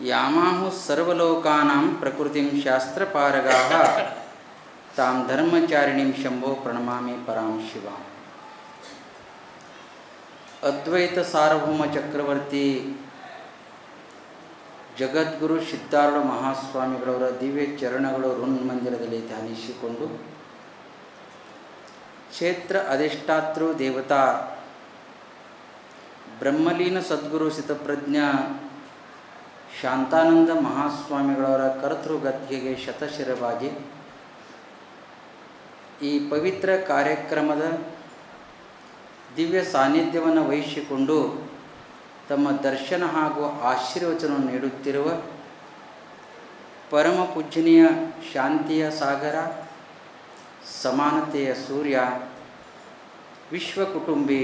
ಯಾಮಾಹು ಸರ್ವಲೋಕಾನಾಂ ಪ್ರಕೃತಿಂ ಶಾಸ್ತ್ರಪಾರಗಾಹ. ತಾಂ ಧರ್ಮಚಾರಿಣಿಂ ಶಂಭೋ ಪ್ರಣಮಾಮಿ ಪರಾಂ ಶಿವ. ಅದ್ವೈತ ಸಾರ್ವಭೌಮ ಚಕ್ರವರ್ತಿ ಜಗದ್ಗುರು ಸಿದ್ಧಾರೂಢ ಮಹಾಸ್ವಾಮಿಗಳವರ ದಿವ್ಯ ಚರಣಗಳು ಮಂದಿರದಲ್ಲಿ ಧ್ಯಾನಿಸಿಕೊಂಡು ಕ್ಷೇತ್ರ ಅಧಿಷ್ಠಾತೃ ದೇವತಾ ಬ್ರಹ್ಮಲೀನ ಸದ್ಗುರು ಸಿತಪ್ರಜ್ಞ ಶಾಂತಾನಂದ ಮಹಾಸ್ವಾಮಿಗಳವರ ಕರ್ತೃಗದ್ಗೆಗೆ ಶತಶಿರವಾಗಿ ಈ ಪವಿತ್ರ ಕಾರ್ಯಕ್ರಮದ ದಿವ್ಯ ಸಾನ್ನಿಧ್ಯವನ್ನು ವಹಿಸಿಕೊಂಡು ತಮ್ಮ ದರ್ಶನ ಹಾಗೂ ಆಶೀರ್ವಚನವನ್ನು ನೀಡುತ್ತಿರುವ ಪರಮ ಪೂಜನೀಯ ಶಾಂತಿಯ ಸಾಗರ, ಸಮಾನತೆಯ ಸೂರ್ಯ ವಿಶ್ವ ಕುಟುಂಬಿ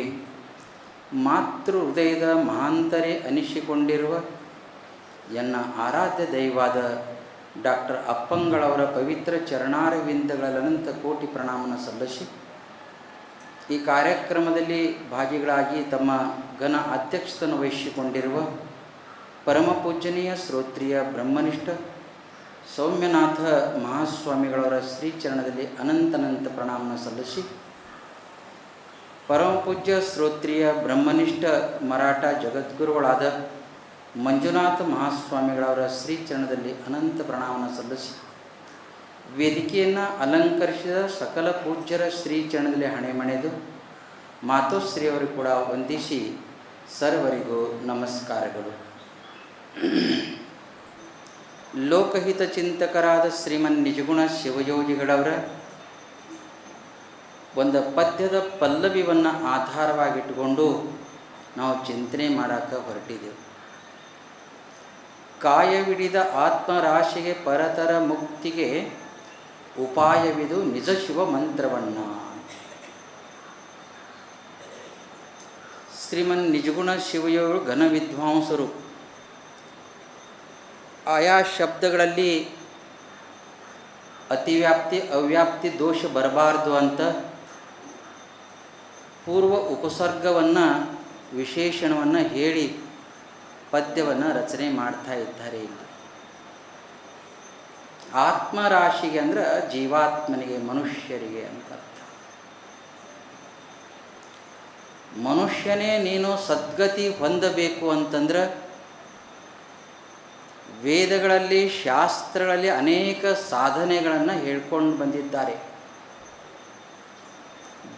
ಮಾತೃ ಹೃದಯದ ಮಹಾಂತರೇ ಅನಿಸಿಕೊಂಡಿರುವ ಎನ್ನ ಆರಾಧ್ಯ ದೈವಾದ ಡಾಕ್ಟರ್ ಅಪ್ಪಂಗಳವರ ಪವಿತ್ರ ಚರಣಾರವಿಂದಗಳನಂತ ಕೋಟಿ ಪ್ರಣಾಮನ ಸಲ್ಲಿಸಿ, ಈ ಕಾರ್ಯಕ್ರಮದಲ್ಲಿ ಭಾಗಿಗಳಾಗಿ ತಮ್ಮ ಘನ ಅಧ್ಯಕ್ಷತನ ವಹಿಸಿಕೊಂಡಿರುವ ಪರಮ ಪೂಜನೀಯ ಶ್ರೋತ್ರಿಯ ಬ್ರಹ್ಮನಿಷ್ಠ ಸೌಮ್ಯನಾಥ ಮಹಾಸ್ವಾಮಿಗಳವರ ಶ್ರೀಚರಣದಲ್ಲಿ ಅನಂತನಂತ ಪ್ರಣಾಮನ ಸಲ್ಲಿಸಿ ಪರಮಪೂಜ್ಯ ಶ್ರೋತ್ರಿಯ ಬ್ರಹ್ಮನಿಷ್ಠ ಮರಾಠ ಜಗದ್ಗುರುಗಳಾದ ಮಂಜುನಾಥ ಮಹಾಸ್ವಾಮಿಗಳವರ ಶ್ರೀಚರಣದಲ್ಲಿ ಅನಂತ ಪ್ರಣಾಮನ ಸಲ್ಲಿಸಿ. ವೇದಿಕೆಯನ್ನು ಅಲಂಕರಿಸಿದ ಸಕಲ ಪೂಜ್ಯರ ಶ್ರೀಚರಣದಲ್ಲಿ ಹಣೆಮಣೆದು ಮಾತೋಶ್ರೀಯವರು ಕೂಡ ವಂದಿಸಿ ಸರ್ವರಿಗೂ ನಮಸ್ಕಾರಗಳು. ಲೋಕಹಿತ ಚಿಂತಕರಾದ ಶ್ರೀಮನ್ ನಿಜಗುಣ ಶಿವಯೋಗಿಗಳವರ ಒಂದು ಪದ್ಯದ ಪಲ್ಲವಿಯನ್ನು ಆಧಾರವಾಗಿಟ್ಟುಕೊಂಡು ನಾವು ಚಿಂತನೆ ಮಾಡೋಕ್ಕೆ ಹೊರಟಿದ್ದೆವು ಕಾಯವಿಡಿದ ಆತ್ಮರಾಶಿಗೆ ಪರತರ ಮುಕ್ತಿಗೆ ಉಪಾಯವಿದು ನಿಜ ಶಿವ ಮಂತ್ರವನ್ನು. ಶ್ರೀಮನ್ ನಿಜಗುಣ ಶಿವಯೋಳು ಘನ ವಿದ್ವಾಂಸರು. ಆಯಾ ಶಬ್ದಗಳಲ್ಲಿ ಅತಿವ್ಯಾಪ್ತಿ, ಅವ್ಯಾಪ್ತಿ, ದೋಷ ಬರಬಾರ್ದು ಅಂತ ಪೂರ್ವ ಉಪಸರ್ಗವನ್ನು, ವಿಶೇಷಣವನ್ನು ಹೇಳಿ ಪದ್ಯವನ್ನು ರಚನೆ ಮಾಡ್ತಾ ಇದ್ದಾರೆ ಇಲ್ಲಿ. ಆತ್ಮರಾಶಿಗೆ ಅಂದ್ರೆ ಜೀವಾತ್ಮನಿಗೆ, ಮನುಷ್ಯರಿಗೆ ಅಂತ ಅರ್ಥ. ಮನುಷ್ಯನೇ ನೀನು ಸದ್ಗತಿ ಹೊಂದಬೇಕು ಅಂತಂದ್ರೆ ವೇದಗಳಲ್ಲಿ, ಶಾಸ್ತ್ರಗಳಲ್ಲಿ ಅನೇಕ ಸಾಧನೆಗಳನ್ನು ಹೇಳ್ಕೊಂಡು ಬಂದಿದ್ದಾರೆ.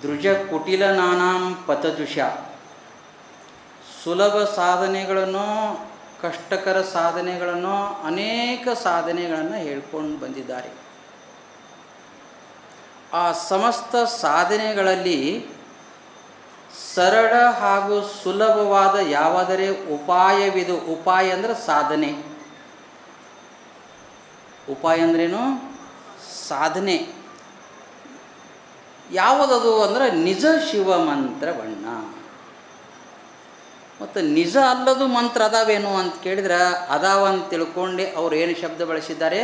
ದೃಜ ಕುಟಿಲ ನಾನಾಂ ಪತದುಷ. ಸುಲಭ ಸಾಧನೆಗಳನ್ನು, ಕಷ್ಟಕರ ಸಾಧನೆಗಳನ್ನು, ಅನೇಕ ಸಾಧನೆಗಳನ್ನು ಹೇಳ್ಕೊಂಡು ಬಂದಿದ್ದಾರೆ. ಆ ಸಮಸ್ತ ಸಾಧನೆಗಳಲ್ಲಿ ಸರಳ ಹಾಗೂ ಸುಲಭವಾದ ಯಾವಾದರೆ ಉಪಾಯವಿದು, ಉಪಾಯ ಅಂದರೆ ಸಾಧನೆ. ಉಪಾಯ ಅಂದ್ರೇನು? ಸಾಧನೆ. ಯಾವುದದು ಅಂದ್ರೆ ನಿಜ ಶಿವ ಮಂತ್ರವಣ್ಣ ಮತ್ತು ನಿಜ ಅಲ್ಲದು ಮಂತ್ರ ಅದಾವೇನು ಅಂತ ಕೇಳಿದ್ರೆ ಅದಾವ ಅಂತ ತಿಳ್ಕೊಂಡು ಅವ್ರು ಏನು ಶಬ್ದ ಬಳಸಿದ್ದಾರೆ?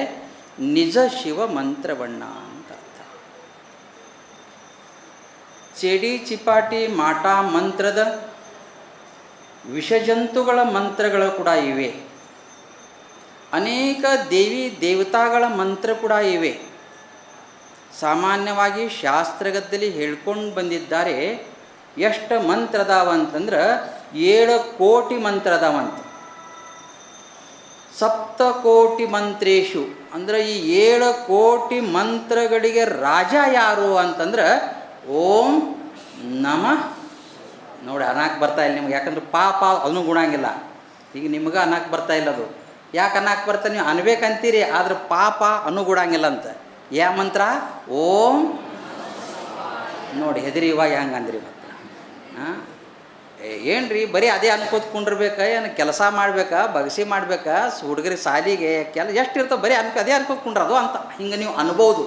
ನಿಜ ಶಿವ ಮಂತ್ರವಣ್ಣ ಅಂತ ಅರ್ಥ. ಚೆಡಿ ಚಿಪಾಟಿ ಮಾಟ ಮಂತ್ರದ ವಿಷಜಂತುಗಳ ಮಂತ್ರಗಳು ಕೂಡ ಇವೆ. ಅನೇಕ ದೇವಿ ದೇವತಾಗಳ ಮಂತ್ರ ಕೂಡ ಇವೆ. ಸಾಮಾನ್ಯವಾಗಿ ಶಾಸ್ತ್ರಗದ್ದಲ್ಲಿ ಹೇಳ್ಕೊಂಡು ಬಂದಿದ್ದಾರೆ, ಎಷ್ಟು ಮಂತ್ರ ಅದಾವ ಅಂತಂದ್ರೆ ಏಳು ಕೋಟಿ ಮಂತ್ರ ಅದಾವಂತ ಸಪ್ತಕೋಟಿ ಮಂತ್ರೇಶು. ಅಂದ್ರೆ ಈ ಏಳು ಕೋಟಿ ಮಂತ್ರಗಳಿಗೆ ರಾಜ ಯಾರು ಅಂತಂದ್ರೆ ಓಂ ನಮ. ನೋಡಿ ಅನಾಕ್ ಬರ್ತಾ ಇಲ್ಲ ನಿಮ್ಗೆ. ಯಾಕಂದ್ರೆ ಪಾಪ ಅದನ್ನು ಗುಣಾಂಗಿಲ್ಲ. ಈಗ ನಿಮ್ಗೆ ಅನಾಕ್ ಬರ್ತಾ ಇಲ್ಲ ಅದು. ಯಾಕೆ ಅನ್ನಕ್ಕೆ ಬರ್ತಾ ನೀವು ಅನ್ಬೇಕಂತೀರಿ, ಆದ್ರೆ ಪಾಪ ಅನುಗೂಡಂಗಿಲ್ಲ ಅಂತ. ಯಾ ಮಂತ್ರ? ಓಂ. ನೋಡಿ ಹೆದರಿ ಇವಾಗ ಹೆಂಗೆ ಅಂದ್ರಿ ಮತ್ತೆ ಹಾಂ? ಏನ್ರಿ, ಬರೀ ಅದೇ ಅನ್ಕೋತ ಕುಂಡಿರ್ಬೇಕಾ? ಏನು ಕೆಲಸ ಮಾಡ್ಬೇಕಾ? ಬಗಸಿ ಮಾಡ್ಬೇಕಾ? ಹುಡುಗರಿ ಸಾಲಿಗೆ ಕೆಲ ಎಷ್ಟು ಇರ್ತಾವೆ ಬರೀ ಅನ್ಕ ಅದೇ ಅನ್ಕೋತ ಕುಂಡ್ರದು ಅಂತ. ಹಿಂಗೆ ನೀವು ಅನ್ಬೋದು.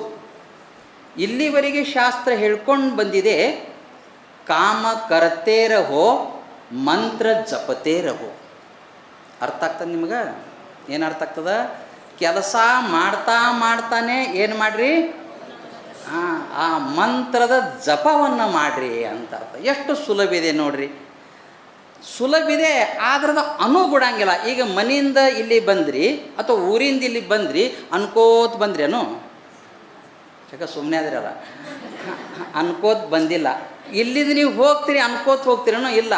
ಇಲ್ಲಿವರೆಗೆ ಶಾಸ್ತ್ರ ಹೇಳ್ಕೊಂಡು ಬಂದಿದೆ, ಕಾಮ ಕರತೇರಹೋ ಮಂತ್ರ ಜಪತೇರಹೋ ಅರ್ಥ ಆಗ್ತದೆ ನಿಮ್ಗೆ? ಏನು ಅರ್ಥ ಆಗ್ತದ? ಕೆಲಸ ಮಾಡ್ತಾ ಮಾಡ್ತಾನೆ ಏನು ಮಾಡ್ರಿ? ಆ ಮಂತ್ರದ ಜಪವನ್ನು ಮಾಡ್ರಿ ಅಂತ ಅರ್ಥ. ಎಷ್ಟು ಸುಲಭ ಇದೆ ನೋಡ್ರಿ. ಸುಲಭಿದೆ, ಆದ್ರದ ಅನು ಬಿಡಂಗಿಲ್ಲ ಈಗ ಮನೆಯಿಂದ ಇಲ್ಲಿ ಬಂದ್ರಿ, ಅಥವಾ ಊರಿಂದ ಇಲ್ಲಿ ಬಂದ್ರಿ, ಅನ್ಕೋತ ಬಂದ್ರಿ ಅನು ಯಾಕೆ ಸುಮ್ಮನೆ ಅದ್ರಲ್ಲ ಅನ್ಕೋತ ಬಂದಿಲ್ಲ. ಇಲ್ಲಿಂದ ನೀವು ಹೋಗ್ತೀರಿ, ಅನ್ಕೋತ ಹೋಗ್ತೀರೇನೋ ಇಲ್ಲ.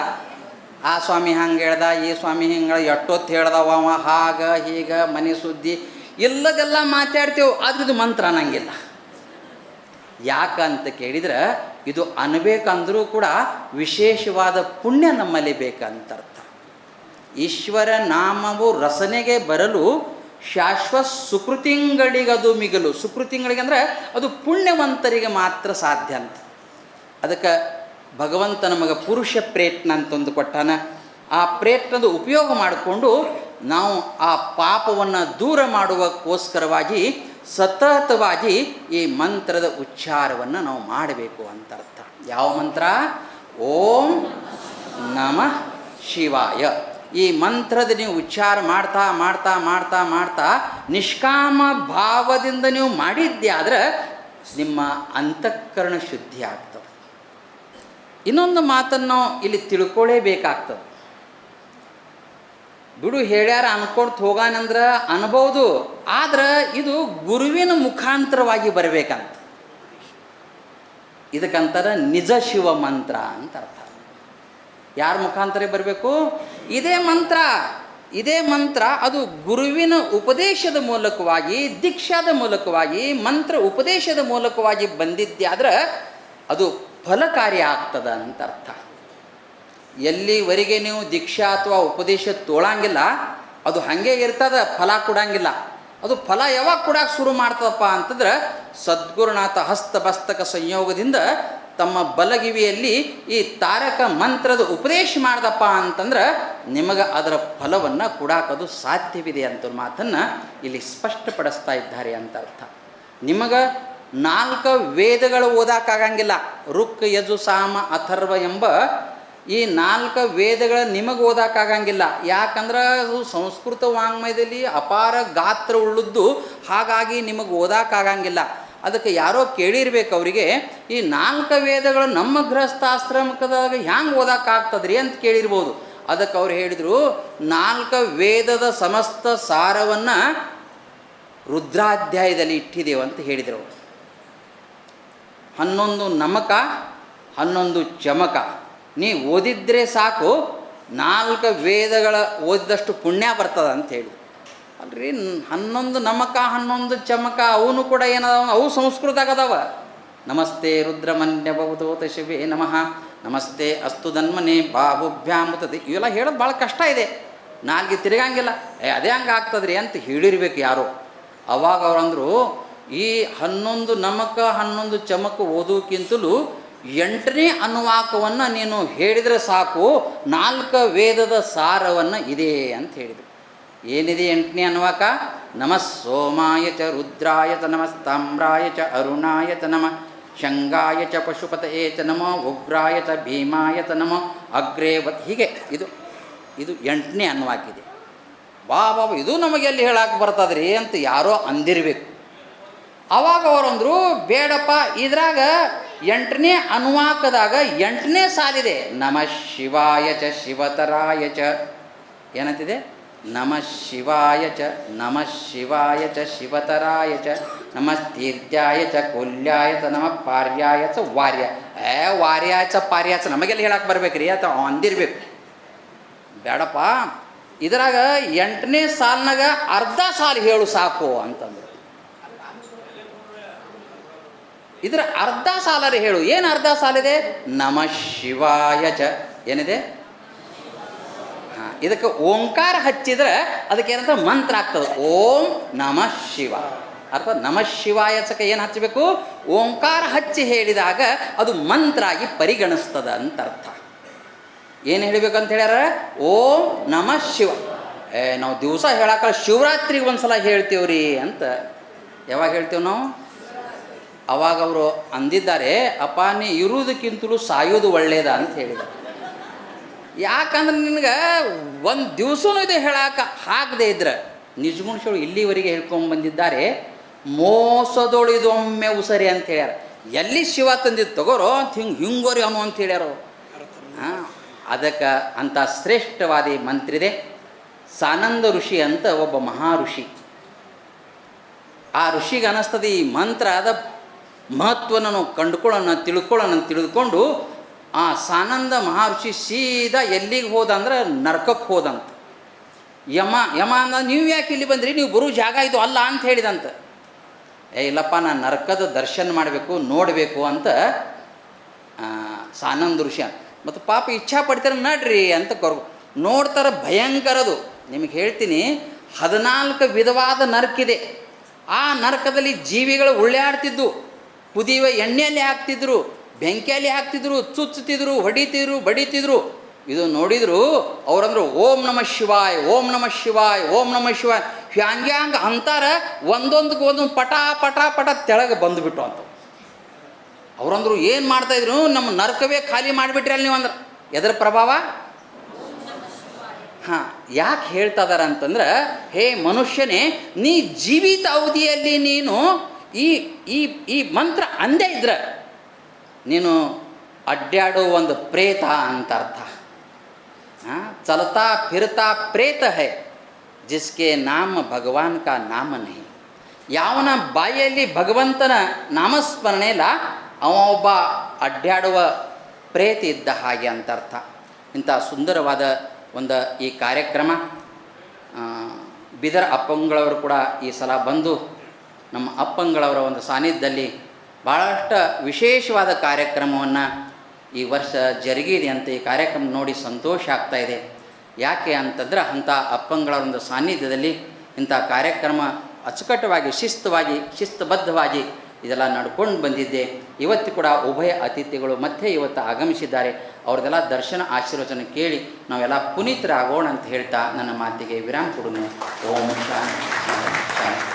ಆ ಸ್ವಾಮಿ ಹಂಗೆ ಹೇಳ್ದ, ಈ ಸ್ವಾಮಿ ಹಿಂಗೆ ಎಷ್ಟೊತ್ತು ಹೇಳ್ದವ ಹಾಗ, ಹೀಗ, ಮನೆ ಸುದ್ದಿ, ಇಲ್ಲದೆಲ್ಲ ಮಾತಾಡ್ತೇವೆ ಆದ್ರೆ ಇದು ಮಂತ್ರ ಅನ್ನಂಗಿಲ್ಲ. ಯಾಕಂತ ಕೇಳಿದ್ರೆ ಇದು ಅನ್ಬೇಕಂದರೂ ಕೂಡ ವಿಶೇಷವಾದ ಪುಣ್ಯ ನಮ್ಮಲ್ಲಿ ಬೇಕಂತ ಅರ್ಥ ಈಶ್ವರ ನಾಮವು ರಸನೆಗೆ ಬರಲು ಶಾಶ್ವತ ಸುಕೃತಿಂಗಳಿಗದು ಮಿಗಲು. ಸುಕೃತಿಂಗಳಿಗೆ ಅಂದರೆ ಅದು ಪುಣ್ಯವಂತರಿಗೆ ಮಾತ್ರ ಸಾಧ್ಯ ಅಂತ. ಅದಕ್ಕೆ ಭಗವಂತ ನಮಗೆ ಪುರುಷ ಪ್ರಯತ್ನ ಅಂತಂದು ಕೊಟ್ಟಾನ. ಆ ಪ್ರಯತ್ನದ ಉಪಯೋಗ ಮಾಡಿಕೊಂಡು ನಾವು ಆ ಪಾಪವನ್ನು ದೂರ ಮಾಡುವಕ್ಕೋಸ್ಕರವಾಗಿ ಸತತವಾಗಿ ಈ ಮಂತ್ರದ ಉಚ್ಚಾರವನ್ನು ನಾವು ಮಾಡಬೇಕು ಅಂತ ಅರ್ಥ. ಯಾವ ಮಂತ್ರ? ಓಂ ನಮಃ ಶಿವಾಯ. ಈ ಮಂತ್ರದ ನೀವು ಉಚ್ಚಾರ ಮಾಡ್ತಾ ಮಾಡ್ತಾ ಮಾಡ್ತಾ ಮಾಡ್ತಾ ನಿಷ್ಕಾಮ ಭಾವದಿಂದ ನೀವು ಮಾಡಿದ್ದೆ ಆದ್ರೆ ನಿಮ್ಮ ಅಂತಃಕರಣ ಶುದ್ಧಿ ಆಗ್ತದೆ. ಇನ್ನೊಂದು ಮಾತನ್ನು ಇಲ್ಲಿ ತಿಳ್ಕೊಳ್ಳೇಬೇಕಾಗ್ತದೆ. ಬಿಡು ಹೇಳ್ಯಾರ ಅನ್ಕೊಂಡು ಹೋಗಾನಂದ್ರೆ ಅನ್ಬೋದು. ಆದ್ರೆ ಇದು ಗುರುವಿನ ಮುಖಾಂತರವಾಗಿ ಬರಬೇಕಂತ. ಇದಕ್ಕಂತಾರ ನಿಜ ಶಿವ ಮಂತ್ರ ಅಂತ ಅರ್ಥ. ಯಾರ ಮುಖಾಂತರ ಬರಬೇಕು? ಇದೇ ಮಂತ್ರ. ಇದೇ ಮಂತ್ರ ಅದು ಗುರುವಿನ ಉಪದೇಶದ ಮೂಲಕವಾಗಿ, ದೀಕ್ಷಾದ ಮೂಲಕವಾಗಿ, ಮಂತ್ರ ಉಪದೇಶದ ಮೂಲಕವಾಗಿ ಬಂದಿದ್ದೆ ಆದ್ರೆ ಅದು ಫಲಕಾರಿ ಆಗ್ತದ ಅಂತ ಅರ್ಥ. ಎಲ್ಲಿವರೆಗೆ ನೀವು ದೀಕ್ಷಾ ಅಥವಾ ಉಪದೇಶ ತೋಳಂಗಿಲ್ಲ, ಅದು ಹಾಗೆ ಇರ್ತದ, ಫಲ ಕೊಡಂಗಿಲ್ಲ. ಅದು ಫಲ ಯಾವಾಗ ಕೊಡಕ್ಕೆ ಶುರು ಮಾಡ್ತದಪ್ಪ ಅಂತಂದ್ರೆ ಸದ್ಗುರುನಾಥ ಹಸ್ತಭಸ್ತಕ ಸಂಯೋಗದಿಂದ ತಮ್ಮ ಬಲಗಿವಿಯಲ್ಲಿ ಈ ತಾರಕ ಮಂತ್ರದ ಉಪದೇಶ ಮಾಡ್ದಪ್ಪ ಅಂತಂದ್ರೆ ನಿಮಗೆ ಅದರ ಫಲವನ್ನು ಕೊಡಾಕದು ಸಾಧ್ಯವಿದೆ ಅಂತ ಮಾತನ್ನು ಇಲ್ಲಿ ಸ್ಪಷ್ಟಪಡಿಸ್ತಾ ಇದ್ದಾರೆ ಅಂತ ಅರ್ಥ. ನಿಮಗೆ ನಾಲ್ಕು ವೇದಗಳು ಓದಾಕಾಗಂಗಿಲ್ಲ ರುಕ್ ಯಜು ಸಾಮ ಅಥರ್ವ ಎಂಬ ಈ ನಾಲ್ಕು ವೇದಗಳ ನಿಮಗೆ ಓದೋಕ್ಕಾಗಂಗಿಲ್ಲ ಯಾಕಂದ್ರೆ ಅದು ಸಂಸ್ಕೃತ ವಾಂಗ್ಮಯದಲ್ಲಿ ಅಪಾರ ಗಾತ್ರ ಉಳ್ಳದ್ದು, ಹಾಗಾಗಿ ನಿಮಗೆ ಓದೋಕ್ಕಾಗಂಗಿಲ್ಲ ಅದಕ್ಕೆ ಯಾರೋ ಕೇಳಿರ್ಬೇಕು ಅವರಿಗೆ, ಈ ನಾಲ್ಕು ವೇದಗಳು ನಮ್ಮ ಗೃಹಸ್ಥಾಶ್ರಮಕದಾಗ ಹ್ಯಾಂಗೆ ಓದೋಕ್ಕಾಗ್ತದ್ರಿ ಅಂತ ಕೇಳಿರ್ಬೋದು. ಅದಕ್ಕೆ ಅವ್ರು ಹೇಳಿದರು, ನಾಲ್ಕು ವೇದದ ಸಮಸ್ತ ಸಾರವನ್ನು ರುದ್ರಾಧ್ಯಾಯದಲ್ಲಿ ಇಟ್ಟಿದ್ದೇವೆ ಅಂತ ಹೇಳಿದರು ಹನ್ನೊಂದು ನಮಕ, ಹನ್ನೊಂದು ಚಮಕ. ನೀ ಓದಿದ್ರೆ ಸಾಕು, ನಾಲ್ಕು ವೇದಗಳ ಓದಿದಷ್ಟು ಪುಣ್ಯ ಬರ್ತದ ಅಂತ ಹೇಳಿ. ಅಲ್ರಿ, ಹನ್ನೊಂದು ನಮಕ, ಹನ್ನೊಂದು ಚಮಕ, ಅವನು ಕೂಡ ಏನದಾವ ಅವು ಸಂಸ್ಕೃತ ಅದಾವ ನಮಸ್ತೆ ರುದ್ರಮನ್ಯ ಬಹುದೋತ ಶಿವೇ ನಮಃ. ನಮಸ್ತೆ ಅಸ್ತು ದನ್ಮನೆ ಬಾಹುಭ್ಯಾಮುತದೆ ಇವೆಲ್ಲ ಹೇಳೋದು ಭಾಳ ಕಷ್ಟ ಇದೆ. ನಾಲ್ಗೆ ತಿರುಗಂಗಿಲ್ಲ. ಏ, ಅದೇ ಹಂಗೆ ಆಗ್ತದ್ರಿ ಅಂತ ಹೇಳಿರ್ಬೇಕು ಯಾರೋ. ಅವಾಗ ಅವ್ರಂದ್ರು, ಈ ಹನ್ನೊಂದು ನಮಕ, ಹನ್ನೊಂದು ಚಮಕ ಓದೋಕ್ಕಿಂತಲೂ ಎಂಟನೇ ಅನುವಾಕವನ್ನು ನೀನು ಹೇಳಿದರೆ ಸಾಕು, ನಾಲ್ಕು ವೇದದ ಸಾರವನ್ನು ಇದೆ ಅಂತ ಹೇಳಿದರು. ಏನಿದೆ ಎಂಟನೇ ಅನ್ವಾಕ? ನಮ ಸೋಮಾಯ ಚ ರುದ್ರಾಯ ಚ ನಮ ತಾಮ್ರಾಯ ಚ ಅರುಣಾಯ ಚ ನಮ ಶಂಗಾಯ ಚ ಪಶುಪತಯೇ ಚ ನಮ ಉಗ್ರಾಯ ಚ ಭೀಮಾಯ ಚ ನಮೋ ಅಗ್ರೇವತ್ ಹೀಗೆ ಇದು ಇದು ಎಂಟನೇ ಅನ್ವಾಕಿದೆ. ಬಾ ಬಾಬಾ ಇದು ನಮಗೆ ಎಲ್ಲಿ ಹೇಳಕ್ಕೆ ಬರ್ತದ್ರಿ ಅಂತ ಯಾರೋ ಅಂದಿರಬೇಕು. ಅವಾಗ ಅವರಂದರು, ಬೇಡಪ್ಪ, ಇದ್ರಾಗ ಎಂಟನೇ ಅನುವಾಕದಾಗ ಎಂಟನೇ ಸಾಲಿದೆ. ನಮಃ ಶಿವಾಯ ಚ ಶಿವತರಾಯ ಚ. ಏನಂತಿದೆ? ನಮಃ ಶಿವಾಯ ಚ, ನಮಃ ಶಿವಾಯ ಚ, ಶಿವತರಾಯ ಚ, ನಮಃ ತೀರ್ಥ್ಯಾಯ ಚ, ಕೊಲ್ಯಾಯ ಚ, ನಮಃ ಪಾರ್ಯಾಯ ಚ, ವಾರ್ಯ. ಏ, ವಾರ್ಯಾಯ ಚ, ಪಾರ್ಯಾಯ ಚ, ನಮಗೆಲ್ಲ ಹೇಳಕ್ಕೆ ಬರ್ಬೇಕ್ರಿ ರೀ ಅಥವಾ ಅಂದಿರ್ಬೇಕು. ಬೇಡಪ್ಪ. ಇದರಾಗ ಎಂಟನೇ ಸಾಲಿನಾಗ ಅರ್ಧ ಸಾಲು ಹೇಳು ಸಾಕು ಅಂತಂದ್ರು. ಇದರ ಅರ್ಧ ಸಾಲರೆ ಹೇಳು. ಏನು ಅರ್ಧ ಸಾಲಿದೆ? ನಮ ಶಿವಾಯ ಚ. ಏನಿದೆ? ಹಾಂ, ಇದಕ್ಕೆ ಓಂಕಾರ ಹಚ್ಚಿದ್ರೆ ಅದಕ್ಕೆ ಏನಂತ ಮಂತ್ರ ಆಗ್ತದೆ. ಓಂ ನಮಃ ಶಿವ. ಅರ್ಥ? ನಮಃ ಶಿವಾಯಚಕ ಏನು ಹಚ್ಚಬೇಕು? ಓಂಕಾರ ಹಚ್ಚಿ ಹೇಳಿದಾಗ ಅದು ಮಂತ್ರ ಆಗಿ ಪರಿಗಣಿಸ್ತದ ಅಂತ ಅರ್ಥ. ಏನು ಹೇಳಬೇಕು ಅಂತ ಹೇಳ್ಯಾರ? ಓಂ ನಮಃ ಶಿವ. ಏ, ನಾವು ದಿವಸ ಹೇಳಾಕ ಶಿವರಾತ್ರಿಗೆ ಒಂದ್ಸಲ ಹೇಳ್ತೀವ್ರಿ ಅಂತ. ಯಾವಾಗ ಹೇಳ್ತೀವಿ ನಾವು? ಅವಾಗ ಅವರು ಅಂದಿದ್ದಾರೆ, ಅಪ್ಪ, ನೀ ಇರುವುದಕ್ಕಿಂತಲೂ ಸಾಯೋದು ಒಳ್ಳೇದ? ಅಂತ ಹೇಳಿದರು. ಯಾಕಂದ್ರೆ ನಿನಗೆ ಒಂದು ದಿವಸನೂ ಇದು ಹೇಳಕ್ಕೆ ಹಾಕದೇ ಇದ್ರೆ ನಿಜಗುಣಶಗಳು ಇಲ್ಲಿವರೆಗೆ ಹೇಳ್ಕೊಂಡು ಬಂದಿದ್ದಾರೆ, ಮೋಸದೊಳಿದೊಮ್ಮೆ ಉಸರಿ ಅಂತ ಹೇಳ್ಯಾರ. ಎಲ್ಲಿ ಶಿವ ತಂದಿದ್ದು ತಗೋರೋ ಅಂತ ಹಿಂಗೆ ಹಿಂಗೋರಿ ಅವನು ಅಂತ ಹೇಳ್ಯಾರ ಹಾಂ, ಅದಕ್ಕೆ ಅಂಥ ಶ್ರೇಷ್ಠವಾದಿ ಮಂತ್ರಿದೆ ಸಾನಂದ ಋಷಿ ಅಂತ ಒಬ್ಬ ಮಹಾ ಋಷಿ. ಆ ಋಷಿಗೆ ಅನ್ನಿಸ್ತದೆ ಈ ಮಂತ್ರದ ಮಹತ್ವನ ನಾವು ಕಂಡುಕೊಳ್ಳೋಣ, ತಿಳ್ಕೊಳ್ಳೋಣ ತಿಳಿದುಕೊಂಡು ಆ ಸಾನಂದ ಮಹರ್ಷಿ ಸೀದಾ ಎಲ್ಲಿಗೆ ಹೋದ ಅಂದ್ರೆ ನರ್ಕಕ್ಕೆ ಹೋದಂತ. ಯಮ ಯಮ ಅಂದ, ನೀವು ಯಾಕೆ ಇಲ್ಲಿ ಬಂದ್ರಿ? ನೀವು ಬರೋ ಜಾಗ ಇದು ಅಲ್ಲ ಅಂತ ಹೇಳಿದಂತ. ಏ, ಇಲ್ಲಪ್ಪ, ನಾನು ನರಕದ ದರ್ಶನ ಮಾಡಬೇಕು, ನೋಡಬೇಕು ಅಂತ ಸಾನಂದ ಋಷಿ ಮತ್ತು ಪಾಪ ಇಚ್ಛಾ ಪಡ್ತಾರೆ ನಡ್ರಿ ಅಂತ ಕರ್ ನೋಡ್ತಾರೆ ಭಯಂಕರದು ನಿಮಗೆ ಹೇಳ್ತೀನಿ, ಹದಿನಾಲ್ಕು ವಿಧವಾದ ನರಕಿದೆ. ಆ ನರಕದಲ್ಲಿ ಜೀವಿಗಳು ಉಳ್ಳಾಡ್ತಿದ್ದು ಕುದಿಯುವ ಎಣ್ಣೆಯಲ್ಲಿ ಹಾಕ್ತಿದ್ರು, ಬೆಂಕಿಯಲ್ಲಿ ಹಾಕ್ತಿದ್ರು, ಚುಚ್ಚುತ್ತಿದ್ರು, ಹೊಡಿತಿದ್ರು, ಬಡಿತಿದ್ರು. ಇದು ನೋಡಿದ್ರು ಅವರಂದ್ರು ಓಂ ನಮ ಶಿವಾಯ್, ಓಂ ನಮ ಶಿವಾಯ್, ಓಂ ನಮ ಶಿವಾಯ್. ಹ್ಯಾಂಗ್ಯಾಂಗ್ ಅಂತಾರ, ಒಂದೊಂದಕ್ಕೆ ಒಂದೊಂದು ಪಟ ಪಟ ಪಟ ತೆಳಗೆ ಬಂದುಬಿಟ್ಟು ಅಂತ. ಅವರಂದ್ರು ಏನು ಮಾಡ್ತಾಯಿದ್ರು ನಮ್ಮ ನರಕವೇ ಖಾಲಿ ಮಾಡಿಬಿಟ್ರಿ ಅಲ್ಲಿ ನೀವು ಅಂದ್ರೆ ಎದರ ಪ್ರಭಾವ? ಹಾಂ, ಯಾಕೆ ಹೇಳ್ತಾ ಇದಾರೆ ಅಂತಂದ್ರೆ, ಹೇ ಮನುಷ್ಯನೇ, ನೀ ಜೀವಿತ ಅವಧಿಯಲ್ಲಿ ನೀನು ಈ ಈ ಈ ಮಂತ್ರ ಅಂದೇ ಇದ್ರ ನೀನು ಅಡ್ಡಾಡೋ ಒಂದು ಪ್ರೇತ ಅಂತ ಅರ್ಥ. ಚಲತಾ ಫಿರ್ತಾ ಪ್ರೇತ ಹೇ ಜಿಸ್ಕೆ ನಾಮ ಭಗವಾನ್ ಕಾ ನಾಮ ನೈ ಯಾವನ ಬಾಯಲ್ಲಿ ಭಗವಂತನ ನಾಮಸ್ಮರಣೆ ಇಲ್ಲ, ಅವ ಒಬ್ಬ ಅಡ್ಡಾಡುವ ಪ್ರೇತ ಇದ್ದ ಹಾಗೆ ಅಂತ ಅರ್ಥ. ಇಂಥ ಸುಂದರವಾದ ಒಂದು ಈ ಕಾರ್ಯಕ್ರಮ ಬಿದರ ಅಪ್ಪಂಗಳವರು ಕೂಡ ಈ ಸಲ ಬಂದು ನಮ್ಮ ಅಪ್ಪಂಗಳವರ ಒಂದು ಸಾನ್ನಿಧ್ಯದಲ್ಲಿ ಭಾಳಷ್ಟು ವಿಶೇಷವಾದ ಕಾರ್ಯಕ್ರಮವನ್ನು ಈ ವರ್ಷ ಜರುಗಿದೆ ಅಂತ ಈ ಕಾರ್ಯಕ್ರಮ ನೋಡಿ ಸಂತೋಷ ಆಗ್ತಾ ಇದೆ. ಯಾಕೆ ಅಂತಂದ್ರೆ ಅಂಥ ಅಪ್ಪಂಗಳ ಒಂದು ಸಾನ್ನಿಧ್ಯದಲ್ಲಿ ಇಂಥ ಕಾರ್ಯಕ್ರಮ ಅಚ್ಚುಕಟ್ಟವಾಗಿ ಶಿಸ್ತವಾಗಿ, ಶಿಸ್ತುಬದ್ಧವಾಗಿ ಇದೆಲ್ಲ ನಡ್ಕೊಂಡು ಬಂದಿದ್ದೆ ಇವತ್ತು ಕೂಡ ಉಭಯ ಅತಿಥಿಗಳು ಮತ್ತೆ ಇವತ್ತು ಆಗಮಿಸಿದ್ದಾರೆ. ಅವ್ರದ್ದೆಲ್ಲ ದರ್ಶನ ಆಶೀರ್ವಚನ ಕೇಳಿ ನಾವೆಲ್ಲ ಪುನೀತರಾಗೋಣ ಅಂತ ಹೇಳ್ತಾ ನನ್ನ ಮಾತಿಗೆ ವಿರಾಮ ಕೊಡೋಣ ಓಂ ಶಾಂತಿ.